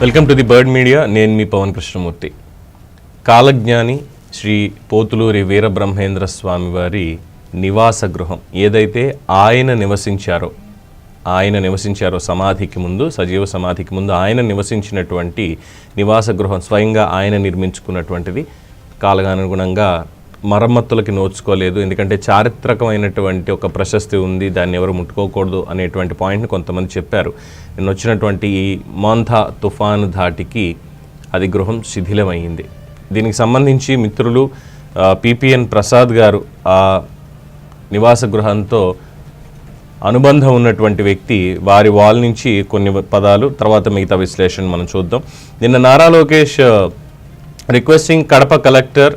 Welcome to the bird media. నేను మీ పవన్ కృష్ణమూర్తి. కాలజ్ఞాని శ్రీ పోతులూరి వీరబ్రహ్మేంద్ర స్వామి వారి నివాస గృహం ఏదైతే ఆయన నివసించారో ఆయన నివసించారో సమాధికి ముందు సజీవ సమాధికి ముందు ఆయన నివసించినటువంటి నివాస గృహం స్వయంగా ఆయన నిర్మించుకున్నటువంటిది కాలగానుగుణంగా మరమ్మతులకి నోచుకోలేదు. ఎందుకంటే చారిత్రకమైనటువంటి ఒక ప్రశస్తి ఉంది. దాన్ని ఎవరు ముట్టుకోకూడదు అనేటువంటి పాయింట్ని కొంతమంది చెప్పారు. నిన్న వచ్చినటువంటి ఈ మాంధా తుఫాను ధాటికి అది గృహం శిథిలమైంది. దీనికి సంబంధించి మిత్రులు పిపిఎన్ ప్రసాద్ గారు ఆ నివాస గృహంతో అనుబంధం ఉన్నటువంటి వ్యక్తి వారి వాల్ నుంచి కొన్ని పదాలు తర్వాత మిగతా విశ్లేషణ మనం చూద్దాం. నిన్న Nara Lokesh requesting Kadapa collector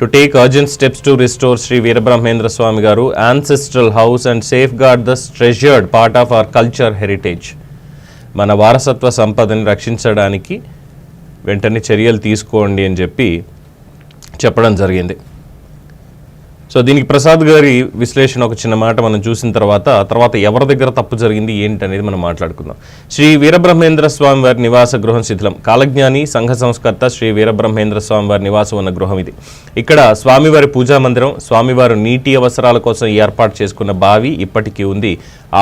to take urgent steps to restore Shri Veerabrahmendra Swami గారు ancestral house and safeguard the treasured part of our culture heritage మన వారసత్వ సంపదని రక్షించడానికి వెంటనే చర్యలు తీసుకోండి అని చెప్పి చెప్పడం జరిగింది. సో దీనికి ప్రసాద్ గారి విశ్లేషణ ఒక చిన్న మాట మనం చూసిన తర్వాత తర్వాత ఎవరి దగ్గర తప్పు జరిగింది ఏంటి అనేది మనం మాట్లాడుకుందాం. శ్రీ వీరబ్రహ్మేంద్ర స్వామి వారి నివాస గృహం శిథిలం. కాలజ్ఞాని సంఘ సంస్కర్త శ్రీ వీరబ్రహ్మేంద్ర స్వామి వారి నివాసం ఉన్న గృహం ఇది. ఇక్కడ స్వామివారి పూజా మందిరం స్వామివారు నీటి అవసరాల కోసం ఏర్పాటు చేసుకున్న బావి ఇప్పటికీ ఉంది.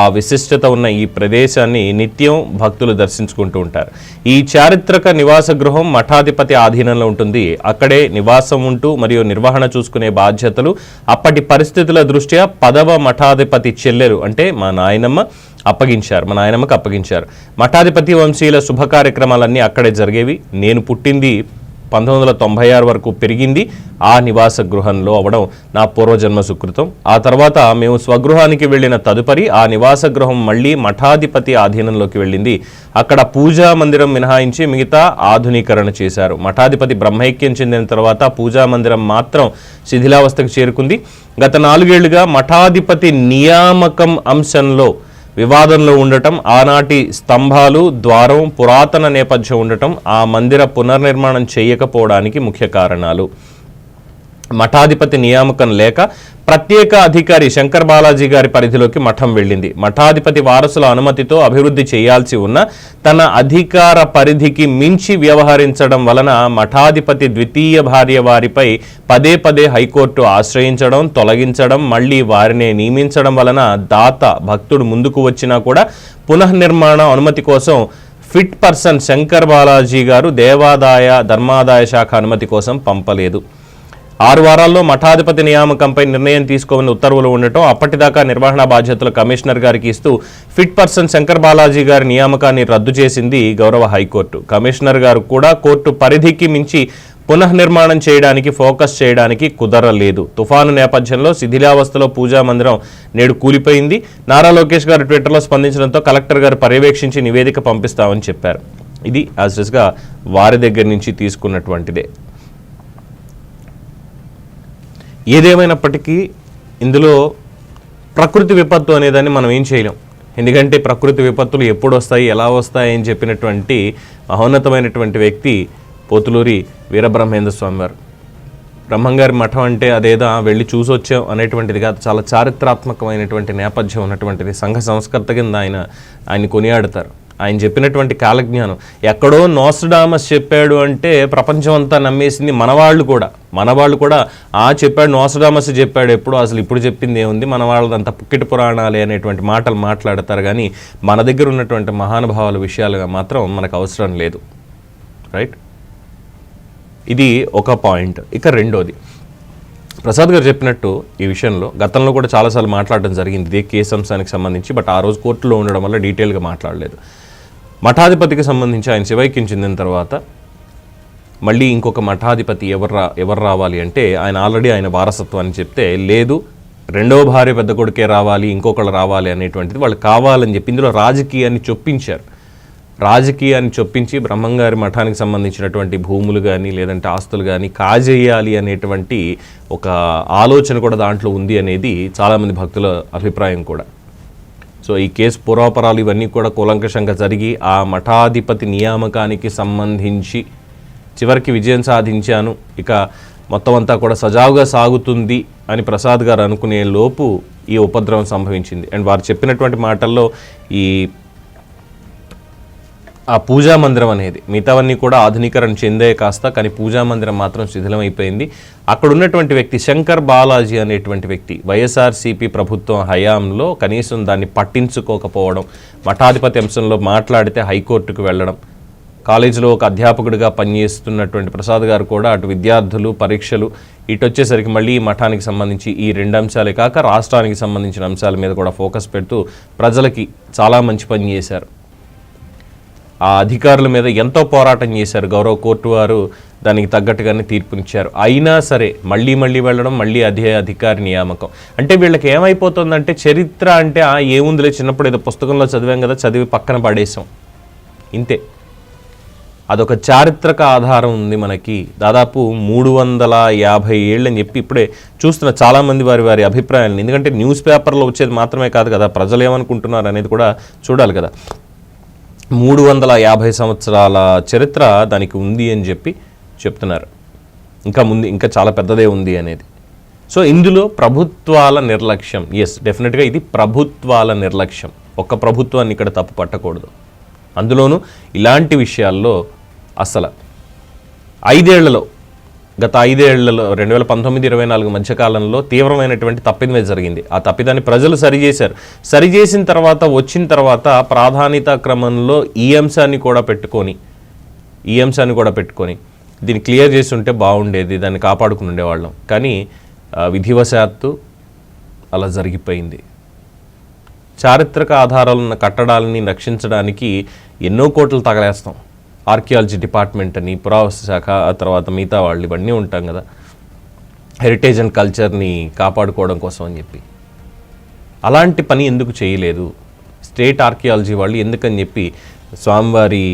ఆ విశిష్టత ఉన్న ఈ ప్రదేశాన్ని నిత్యం భక్తులు దర్శించుకుంటూ ఉంటారు. ఈ చారిత్రక నివాస గృహం మఠాధిపతి ఆధీనంలో ఉంటుంది. అక్కడే నివాసం ఉంటూ మరియు నిర్వహణ చూసుకునే బాధ్యతలు అప్పటి పరిస్థితుల దృష్ట్యా పదవ మఠాధిపతి చెల్లెలు అంటే మా నాయనమ్మ అప్పగించారు. మా నాయనమ్మకి అప్పగించారు. మఠాధిపతి వంశీయుల శుభ కార్యక్రమాలన్నీ అక్కడే జరిగేవి. నేను పుట్టింది పంతొమ్మిది వందల తొంభై ఆరు వరకు పెరిగింది. ఆ నివాస గృహంలో అవడం నా పూర్వజన్మ సుకృతం. ఆ తర్వాత మేము స్వగృహానికి వెళ్ళిన తదుపరి ఆ నివాస గృహం మళ్ళీ మఠాధిపతి ఆధీనంలోకి వెళ్ళింది. అక్కడ పూజా మందిరం మినహాయించి మిగతా ఆధునీకరణ చేశారు. మఠాధిపతి బ్రహ్మైక్యం చెందిన తర్వాత పూజా మందిరం మాత్రం శిథిలావస్థకు చేరుకుంది. గత నాలుగేళ్ళుగా మఠాధిపతి నియామకం అంశంలో వివాదంలో ఉండటం ఆనాటి స్తంభాలు ద్వారం పురాతన నేపథ్యం ఉండటం ఆ మందిర పునర్నిర్మాణం చేయకపోవడానికి ముఖ్య కారణాలు. మఠాధిపతి నియామకం లేక ప్రత్యేక అధికారి శంకర్ బాలాజీ గారి పరిధిలోకి మఠం వెళ్ళింది. మఠాధిపతి వారసుల అనుమతితో అభివృద్ధి చేయాల్సి ఉన్న తన అధికార పరిధికి మించి వ్యవహరించడం వలన మఠాధిపతి ద్వితీయ భార్య వారిపై పదే పదే హైకోర్టు ఆశ్రయించడం తొలగించడం మళ్ళీ వారినే నియమించడం వలన దాత భక్తుడు ముందుకు వచ్చినా కూడా పునఃనిర్మాణ అనుమతి కోసం ఫిట్ పర్సన్ శంకర్ బాలాజీ గారు దేవాదాయ ధర్మాదాయ శాఖ అనుమతి కోసం పంపలేదు. ఆరు వారాల్లో మఠాధిపతి నియామకంపై నిర్ణయం తీసుకోమని ఉత్తర్వులు ఉండటం అప్పటిదాకా నిర్వహణ బాధ్యతలు కమిషనర్ గారికి ఇస్తూ ఫిట్ పర్సన్ శంకర్ బాలాజీ గారి నియామకాన్ని రద్దు చేసింది గౌరవ హైకోర్టు. కమిషనర్ గారు కూడా కోర్టు పరిధికి మించి పునఃనిర్మాణం చేయడానికి ఫోకస్ చేయడానికి కుదరలేదు. తుఫాను నేపథ్యంలో శిథిలావస్థలో పూజా మందిరం నేడు కూలిపోయింది. నారా లోకేష్ గారు ట్విట్టర్లో స్పందించడంతో కలెక్టర్ గారు పర్యవేక్షించి నివేదిక పంపిస్తామని చెప్పారు. ఇది యాజ్ వారి దగ్గర నుంచి తీసుకున్నటువంటిదే. ఏదేమైనప్పటికీ ఇందులో ప్రకృతి విపత్తు అనేదాన్ని మనం ఏం చేయలేం. ఎందుకంటే ప్రకృతి విపత్తులు ఎప్పుడు వస్తాయి ఎలా వస్తాయి అని చెప్పినటువంటి మహోన్నతమైనటువంటి వ్యక్తి పోతులూరి వీరబ్రహ్మేంద్ర స్వామి వారు. బ్రహ్మంగారి మఠం అంటే అదేదో వెళ్ళి చూసొచ్చాం అనేటువంటిది కాదు. చాలా చారిత్రాత్మకమైనటువంటి నేపథ్యం ఉన్నటువంటిది. సంఘ సంస్కర్త కింద ఆయన ఆయన కొనియాడతారు. ఆయన చెప్పినటువంటి కాలజ్ఞానం. ఎక్కడో నోస్డామస్ చెప్పాడు అంటే ప్రపంచం అంతా నమ్మేసింది మనవాళ్ళు కూడా. మనవాళ్ళు కూడా ఆ చెప్పాడు నోస్డామస్ చెప్పాడు ఎప్పుడు అసలు ఇప్పుడు చెప్పింది ఏముంది? మన వాళ్ళదంతా పుక్కిటి పురాణాలే అనేటువంటి మాటలు మాట్లాడతారు. కానీ మన దగ్గర ఉన్నటువంటి మహానుభావాల విషయాలుగా మాత్రం మనకు అవసరం లేదు. రైట్? ఇది ఒక పాయింట్. ఇక రెండోది. ప్రసాద్ గారు చెప్పినట్టు ఈ విషయంలో గతంలో కూడా చాలాసార్లు మాట్లాడడం జరిగింది. ఇదే కేసు అంశానికి సంబంధించి బట్ ఆ రోజు కోర్టులో ఉండడం వల్ల డీటెయిల్గా మాట్లాడలేదు. మఠాధిపతికి సంబంధించి ఆయన శివైక్యం చెందిన తర్వాత మళ్ళీ ఇంకొక మఠాధిపతి ఎవరు రా ఎవరు రావాలి అంటే ఆయన ఆల్రెడీ ఆయన వారసత్వాన్ని చెప్తే లేదు రెండవ భార్య పెద్ద కొడుకే రావాలి ఇంకొకళ్ళు రావాలి అనేటువంటిది వాళ్ళు కావాలని చెప్పి ఇందులో రాజకీయాన్ని చొప్పించారు. రాజకీయాన్ని చొప్పించి బ్రహ్మంగారి మఠానికి సంబంధించినటువంటి భూములు కానీ లేదంటే ఆస్తులు కానీ కాజేయాలి అనేటువంటి ఒక ఆలోచన కూడా దాంట్లో ఉంది అనేది చాలామంది భక్తుల అభిప్రాయం కూడా. సో ఈ కేసు పూర్వాపరాలు ఇవన్నీ కూడా కూలంకషంగా జరిగి ఆ మఠాధిపతి నియామకానికి సంబంధించి చివరికి విజయం సాధించాను. ఇక మొత్తం అంతా కూడా సజావుగా సాగుతుంది అని ప్రసాద్ గారు అనుకునే లోపు ఈ ఉపద్రవం సంభవించింది. అండ్ వారు చెప్పినటువంటి మాటల్లో ఈ ఆ పూజా మందిరం అనేది. మిగతావన్నీ కూడా ఆధునీకరణ చెందే కాస్త కానీ పూజా మందిరం మాత్రం శిథిలమైపోయింది. అక్కడ ఉన్నటువంటి వ్యక్తి శంకర్ బాలాజీ అనేటువంటి వ్యక్తి వైఎస్ఆర్సీపీ ప్రభుత్వం హయాంలో కనీసం దాన్ని పట్టించుకోకపోవడం మఠాధిపతి అంశంలో మాట్లాడితే హైకోర్టుకు వెళ్ళడం కాలేజీలో ఒక అధ్యాపకుడిగా పనిచేస్తున్నటువంటి ప్రసాద్ గారు కూడా అటు విద్యార్థులు పరీక్షలు ఇటు వచ్చేసరికి మళ్ళీ ఈ మఠానికి సంబంధించి ఈ రెండు అంశాలే కాక రాష్ట్రానికి సంబంధించిన అంశాల మీద కూడా ఫోకస్ పెడుతూ ప్రజలకి చాలా మంచి పని చేశారు. ఆ అధికారుల మీద ఎంతో పోరాటం చేశారు. గౌరవ కోర్టు వారు దానికి తగ్గట్టుగానే తీర్పునిచ్చారు అయినా సరే మళ్ళీ మళ్ళీ వెళ్ళడం మళ్ళీ అదే అధికారి నియామకం. అంటే వీళ్ళకి ఏమైపోతుందంటే చరిత్ర అంటే ఏముందిలే చిన్నప్పుడు ఏదో పుస్తకంలో చదివాం కదా చదివి పక్కన పడేసాం ఇంతే. అదొక చారిత్రక ఆధారం ఉంది మనకి. దాదాపు మూడు వందల యాభై ఏళ్ళని చెప్పి ఇప్పుడే చూస్తున్న చాలామంది వారి వారి అభిప్రాయాలను. ఎందుకంటే న్యూస్ పేపర్లో వచ్చేది మాత్రమే కాదు కదా ప్రజలు ఏమనుకుంటున్నారు అనేది కూడా చూడాలి కదా. మూడు వందల యాభై సంవత్సరాల చరిత్ర దానికి ఉంది అని చెప్పి చెప్తున్నారు. ఇంకా ముందు ఇంకా చాలా పెద్దదే ఉంది అనేది. సో ఇందులో ప్రభుత్వాల నిర్లక్ష్యం. ఎస్ డెఫినెట్గా ఇది ప్రభుత్వాల నిర్లక్ష్యం. ఒక్క ప్రభుత్వాన్ని ఇక్కడ తప్పు పట్టకూడదు. అందులోనూ ఇలాంటి విషయాల్లో అసలు. ఐదేళ్ళలో గత ఐదేళ్ళలో రెండు వేల పంతొమ్మిది ఇరవై నాలుగు మధ్యకాలంలో తీవ్రమైనటువంటి తప్పిదమే జరిగింది. ఆ తప్పిదాన్ని ప్రజలు సరిచేశారు సరిచేసిన తర్వాత వచ్చిన తర్వాత ప్రాధాన్యత క్రమంలో ఈ అంశాన్ని కూడా పెట్టుకొని ఈ అంశాన్ని కూడా పెట్టుకొని దీన్ని క్లియర్ చేసి ఉంటే బాగుండేది దాన్ని కాపాడుకుని ఉండేవాళ్ళం. కానీ విధివశాత్తు అలా జరిగిపోయింది. చారిత్రక ఆధారాలున్న కట్టడాలని రక్షించడానికి ఎన్నో కోట్లు తగలేస్తాం. ఆర్కియాలజీ డిపార్ట్మెంట్ అని పురావస్తు శాఖ ఆ తర్వాత మిగతా వాళ్ళు ఇవన్నీ ఉంటాం కదా. హెరిటేజ్ అండ్ కల్చర్ని కాపాడుకోవడం కోసం అని చెప్పి. అలాంటి పని ఎందుకు చేయలేదు? స్టేట్ ఆర్కియాలజీ వాళ్ళు ఎందుకని చెప్పి స్వామివారి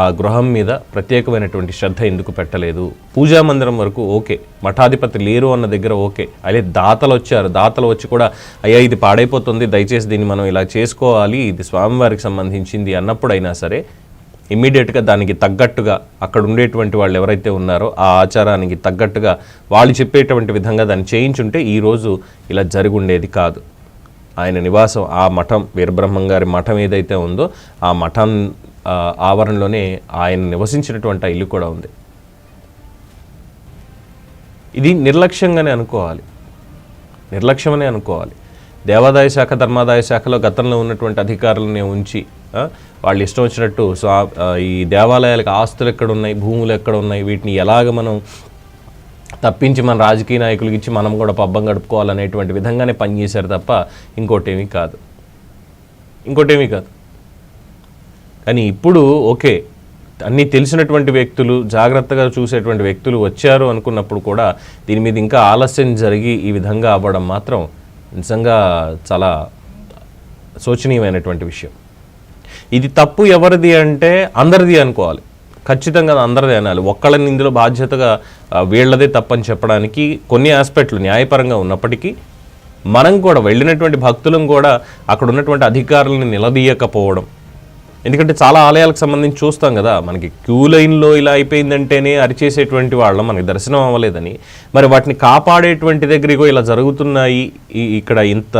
ఆ గృహం మీద ప్రత్యేకమైనటువంటి శ్రద్ధ ఎందుకు పెట్టలేదు? పూజా మందిరం వరకు ఓకే. మఠాధిపతి లేరు అన్న దగ్గర ఓకే. అదే దాతలు వచ్చారు. దాతలు వచ్చి కూడా అయ్యా ఇది పాడైపోతుంది. దయచేసి దీన్ని మనం ఇలా చేసుకోవాలి. ఇది స్వామివారికి సంబంధించింది అన్నప్పుడైనా సరే ఇమ్మీడియట్గా దానికి తగ్గట్టుగా అక్కడ ఉండేటువంటి వాళ్ళు ఎవరైతే ఉన్నారో ఆ ఆచారానికి తగ్గట్టుగా వాళ్ళు చెప్పేటువంటి విధంగా దాన్ని చేయించుంటే ఈరోజు ఇలా జరిగి ఉండేది కాదు. ఆయన నివాసం ఆ మఠం వీరబ్రహ్మం గారి మఠం ఏదైతే ఉందో ఆ మఠం ఆవరణలోనే ఆయన నివసించినటువంటి ఇల్లు కూడా ఉంది. ఇది నిర్లక్ష్యంగానే అనుకోవాలి. నిర్లక్ష్యమనే అనుకోవాలి. దేవాదాయ శాఖ ధర్మాదాయ శాఖలో గతంలో ఉన్నటువంటి అధికారులని ఉంచి వాళ్ళు ఇష్టం వచ్చినట్టు. సో ఈ దేవాలయాలకు ఆస్తులు ఎక్కడ ఉన్నాయి భూములు ఎక్కడ ఉన్నాయి వీటిని ఎలాగ మనం తప్పించి మన రాజకీయ నాయకులకి ఇచ్చి మనం కూడా పబ్బం గడుపుకోవాలనేటువంటి విధంగానే పనిచేశారు తప్ప ఇంకోటేమీ కాదు. ఇంకోటేమీ కాదు. కానీ ఇప్పుడు ఓకే అన్నీ తెలిసినటువంటి వ్యక్తులు జాగ్రత్తగా చూసేటువంటి వ్యక్తులు వచ్చారు అనుకున్నప్పుడు కూడా దీని మీద ఇంకా ఆలస్యం జరిగి ఈ విధంగా అవ్వడం మాత్రం నిజంగా చాలా శోచనీయమైనటువంటి విషయం. ఇది తప్పు ఎవరిది అంటే అందరిది అనుకోవాలి. ఖచ్చితంగా అందరిది అనాలి. ఒక్కళ్ళని ఇందులో బాధ్యతగా వీళ్ళదే తప్పని చెప్పడానికి కొన్ని ఆస్పెక్ట్లు న్యాయపరంగా ఉన్నప్పటికీ మనం కూడా వెళ్ళినటువంటి భక్తులం కూడా అక్కడ ఉన్నటువంటి అధికారులను నిలదీయకపోవడం. ఎందుకంటే చాలా ఆలయాలకు సంబంధించి చూస్తాం కదా మనకి క్యూ లైన్లో ఇలా అయిపోయిందంటేనే అరిచేసేటువంటి వాళ్ళం మనకి దర్శనం అవ్వలేదని. మరి వాటిని కాపాడేటువంటి దగ్గరికో ఇలా జరుగుతున్నాయి ఇక్కడ ఇంత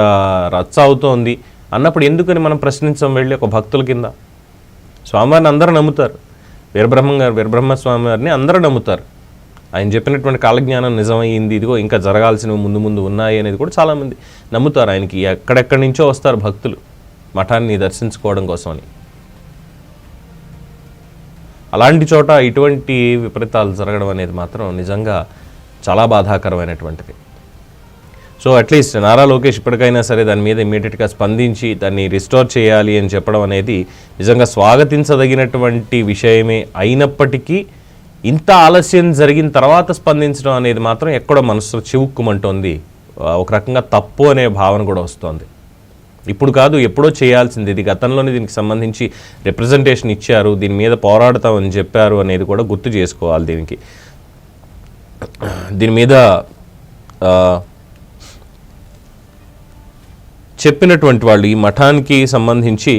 రచ్చ అవుతోంది అన్నప్పుడు ఎందుకని మనం ప్రశ్నించం వెళ్ళి ఒక భక్తుల కింద? స్వామివారిని అందరూ నమ్ముతారు. వీరబ్రహ్మ గారు వీరబ్రహ్మ స్వామివారిని అందరూ నమ్ముతారు. ఆయన చెప్పినటువంటి కాలజ్ఞానం నిజమైంది ఇదిగో ఇంకా జరగాల్సినవి ముందు ముందు ఉన్నాయి అనేది కూడా చాలామంది నమ్ముతారు. ఆయనకి ఎక్కడెక్కడి నుంచో వస్తారు భక్తులు మఠాన్ని దర్శించుకోవడం కోసమని. అలాంటి చోట ఇటువంటి విపరీతాలు జరగడం అనేది మాత్రం నిజంగా చాలా బాధాకరమైనటువంటిది. So at least Nara Lokesh ఇప్పటికైనా సరే దాని మీద ఇమీడియట్గా స్పందించి దాన్ని రిస్టోర్ చేయాలి అని చెప్పడం అనేది నిజంగా స్వాగతించదగినటువంటి విషయమే అయినప్పటికీ ఇంత ఆలస్యం జరిగిన తర్వాత స్పందించడం అనేది మాత్రం ఎక్కడో మనసులో చివుక్కుమంటోంది. ఒక రకంగా తప్పు అనే భావన కూడా వస్తోంది. ఇప్పుడు కాదు ఎప్పుడో చేయాల్సింది ఇది. గతంలోనే దీనికి సంబంధించి రిప్రజెంటేషన్ ఇచ్చారు. దీని మీద పోరాడతామని చెప్పారు అనేది కూడా గుర్తు చేసుకోవాలి దీనికి. దీని మీద చెప్పినటువంటి వాళ్ళు ఈ మఠానికి సంబంధించి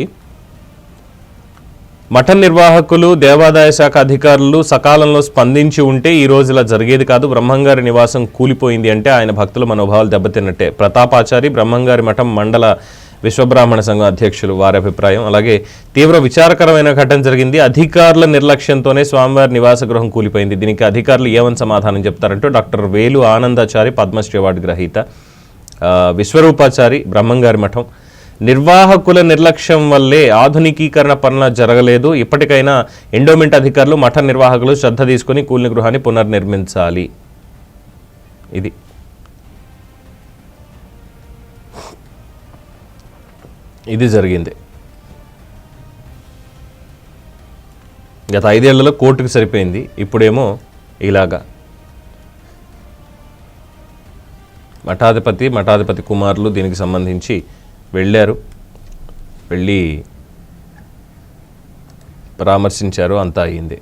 మఠ నిర్వాహకులు దేవాదాయ శాఖ అధికారులు సకాలంలో స్పందించి ఉంటే ఈ రోజు ఇలా జరిగేది కాదు. బ్రహ్మంగారి నివాసం కూలిపోయింది అంటే ఆయన భక్తుల మనోభావాలు దెబ్బతిన్నట్టే. ప్రతాపాచారి బ్రహ్మంగారి మఠం మండల విశ్వబ్రాహ్మణ సంఘం అధ్యక్షులు వారి అభిప్రాయం. అలాగే తీవ్ర విచారకరమైన ఘటన జరిగింది. అధికారుల నిర్లక్ష్యంతోనే స్వామివారి నివాస గృహం కూలిపోయింది. దీనికి అధికారులు ఏమని సమాధానం చెప్తారంటూ డాక్టర్ వేలు ఆనందాచారి పద్మశ్రీ అవార్డు గ్రహీత విశ్వరూపాచారి బ్రహ్మంగారి మఠం. నిర్వాహకుల నిర్లక్ష్యం వల్లే ఆధునికీకరణ పనులు జరగలేదు. ఇప్పటికైనా ఎండోమెంట్ అధికారులు మఠ నిర్వాహకులు శ్రద్ధ తీసుకుని కూలిన గృహాన్ని పునర్నిర్మించాలి. ఇది. ఇది జరిగింది. గత ఐదేళ్ళలో కోర్టుకు సరిపోయింది. ఇప్పుడేమో ఇలాగా. మఠాధిపతి మఠాధిపతి కుమారులు దీనికి సంబంధించి వెళ్ళారు. వెళ్ళి పరామర్శించారు అంతా అయింది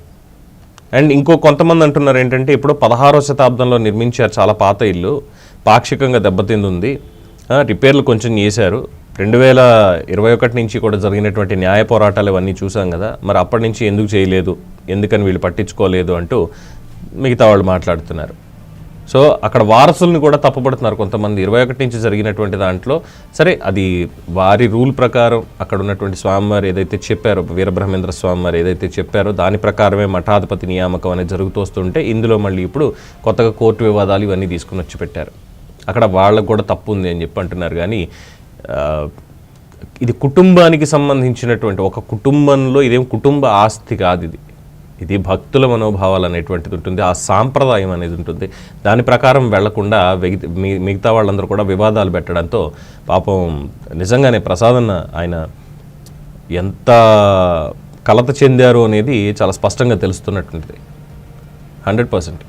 అండ్ ఇంకో కొంతమంది అంటున్నారు ఏంటంటే ఇప్పుడు పదహారో శతాబ్దంలో నిర్మించారు చాలా పాత ఇల్లు పాక్షికంగా దెబ్బతింది ఉంది రిపేర్లు కొంచెం చేశారు. రెండు వేల ఇరవై ఒకటి నుంచి కూడా జరిగినటువంటి న్యాయ పోరాటాలు ఇవన్నీ చూసాం కదా మరి అప్పటి నుంచి ఎందుకు చేయలేదు ఎందుకని వీళ్ళు పట్టించుకోలేదు అంటూ మిగతా వాళ్ళు మాట్లాడుతున్నారు. సో అక్కడ వారసుల్ని కూడా తప్పుపడుతున్నారు కొంతమంది. ఇరవై ఒకటి నుంచి జరిగినటువంటి దాంట్లో సరే అది వారి రూల్ ప్రకారం అక్కడ ఉన్నటువంటి స్వామివారు ఏదైతే చెప్పారో వీరబ్రహ్మేంద్ర స్వామివారు ఏదైతే చెప్పారో దాని ప్రకారమే మఠాధిపతి నియామకం అనేది జరుగుతూ వస్తుంటే ఇందులో మళ్ళీ ఇప్పుడు కొత్తగా కోర్టు వివాదాలు ఇవన్నీ తీసుకుని వచ్చి పెట్టారు. అక్కడ వాళ్ళకు కూడా తప్పు ఉంది అని చెప్పి అంటున్నారు. కానీ ఇది కుటుంబానికి సంబంధించినటువంటి ఒక కుటుంబంలో ఇదేం కుటుంబ ఆస్తి కాదు ఇది. ఇది భక్తుల మనోభావాలు అనేటువంటిది ఉంటుంది ఆ సాంప్రదాయం అనేది ఉంటుంది. దాని ప్రకారం వెళ్ళకుండా మిగతా వాళ్ళందరూ కూడా వివాదాలు పెట్టడంతో పాపం నిజంగానే ప్రసాదన్న ఆయన ఎంత కలత చెందారు అనేది చాలా స్పష్టంగా తెలుస్తున్నటువంటిది హండ్రెడ్ పర్సెంట్.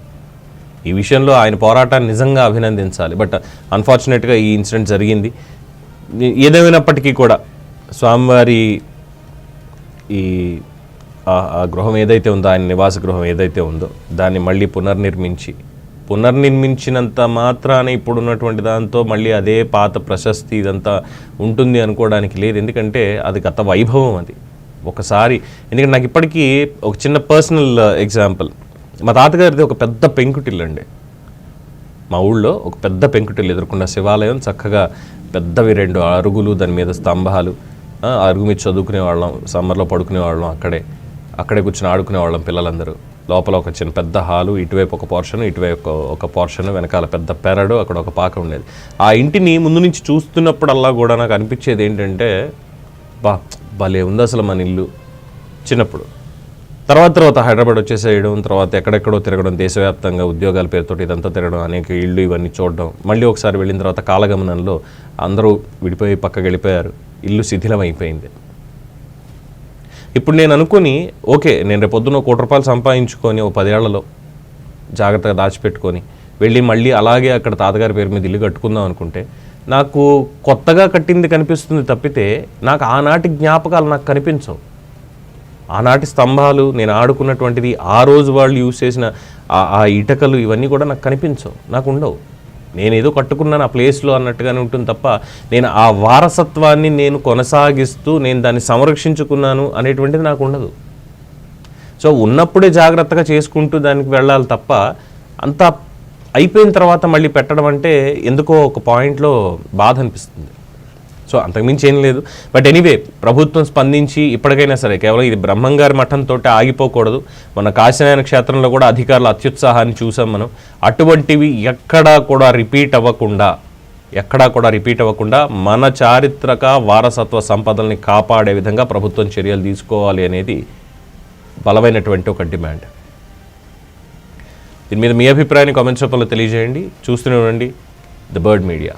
ఈ విషయంలో ఆయన పోరాటాన్ని నిజంగా అభినందించాలి. బట్ అన్ఫార్చునేట్గా ఈ ఇన్సిడెంట్ జరిగింది. ఏదేమైనప్పటికీ కూడా స్వామివారి ఈ ఆ- గృహం ఏదైతే ఉందో ఆయన నివాస గృహం ఏదైతే ఉందో దాన్ని మళ్ళీ పునర్నిర్మించి పునర్నిర్మించినంత మాత్రాన ఇప్పుడున్నటువంటి దాంతో మళ్ళీ అదే పాత ప్రశస్తి ఇదంతా ఉంటుంది అనుకోవడానికి లేదు. ఎందుకంటే అది గత వైభవం అది. ఒకసారి ఎందుకంటే నాకు ఇప్పటికీ ఒక చిన్న పర్సనల్ ఎగ్జాంపుల్ మా తాతగారిది ఒక పెద్ద పెంకుటిల్లు అండి. మా ఊళ్ళో ఒక పెద్ద పెంకుటిల్లు ఎదుర్కొన్న శివాలయం చక్కగా పెద్దవి రెండు అరుగులు దాని మీద స్తంభాలు అరుగు మీద చదువుకునే వాళ్ళం సమ్మర్లో పడుకునే వాళ్ళం అక్కడే. అక్కడే కూర్చొని ఆడుకునే వాళ్ళం పిల్లలందరూ. లోపల ఒక చిన్న పెద్ద హాలు ఇటువైపు ఒక పోర్షన్ ఇటువైపు ఒక ఒక పోర్షన్ వెనకాల పెద్ద పెరడు అక్కడ ఒక పాక ఉండేది. ఆ ఇంటిని ముందు నుంచి చూస్తున్నప్పుడల్లా కూడా నాకు అనిపించేది ఏంటంటే బా భలే ఉంది అసలు మన ఇల్లు చిన్నప్పుడు. తర్వాత తర్వాత హైదరాబాద్ వచ్చేసేయడం తర్వాత ఎక్కడెక్కడో తిరగడం దేశవ్యాప్తంగా ఉద్యోగాల పేరుతో ఇదంతా తిరగడం అనేక ఇళ్ళు ఇవన్నీ చూడడం. మళ్ళీ ఒకసారి వెళ్ళిన తర్వాత కాలగమనంలో అందరూ విడిపోయి పక్కకి వెళ్ళిపోయారు. ఇల్లు శిథిలం అయిపోయింది ఇప్పుడు నేను అనుకుని ఓకే నేను రేపొద్దున కోటి రూపాయలు సంపాదించుకొని ఓ పదేళ్ళలో జాగ్రత్తగా దాచిపెట్టుకొని వెళ్ళి మళ్ళీ అలాగే అక్కడ తాతగారి పేరు మీద ఇల్లు కట్టుకుందాం అనుకుంటే నాకు కొత్తగా కట్టింది కనిపిస్తుంది తప్పితే నాకు ఆనాటి జ్ఞాపకాలు నాకు కనిపించవు. ఆనాటి స్తంభాలు నేను ఆడుకున్నటువంటిది ఆ రోజు వాళ్ళు యూజ్ చేసిన ఆ- ఆ ఇటకలు ఇవన్నీ కూడా నాకు కనిపించవు. నాకు ఉండవు. నేను ఏదో కట్టుకున్నాను ఆ ప్లేస్లో అన్నట్టుగానే ఉంటుంది తప్ప నేను ఆ వారసత్వాన్ని నేను కొనసాగిస్తూ నేను దాన్ని సంరక్షించుకున్నాను అనేటువంటిది నాకు ఉండదు. సో ఉన్నప్పుడే జాగ్రత్తగా చేసుకుంటూ దానికి వెళ్ళాలి తప్ప అంతా అయిపోయిన తర్వాత మళ్ళీ పెట్టడం అంటే ఎందుకో ఒక పాయింట్లో బాధ అనిపిస్తుంది. సో అంతకుమించి ఏం లేదు. బట్ ఎనీవే ప్రభుత్వం స్పందించి ఇప్పటికైనా సరే కేవలం ఇది బ్రహ్మంగారి మఠంతో ఆగిపోకూడదు. మన కాశీనాయన క్షేత్రంలో కూడా అధికారుల అత్యుత్సాహాన్ని చూసాం మనం. అటువంటివి ఎక్కడా కూడా రిపీట్ అవ్వకుండా ఎక్కడా కూడా రిపీట్ అవ్వకుండా మన చారిత్రక వారసత్వ సంపదల్ని కాపాడే విధంగా ప్రభుత్వం చర్యలు తీసుకోవాలి అనేది బలమైనటువంటి ఒక డిమాండ్ దీని మీద మీ అభిప్రాయాన్ని కామెంట్స్ రూపంలో తెలియజేయండి. చూస్తూనే ఉండండి. The bird media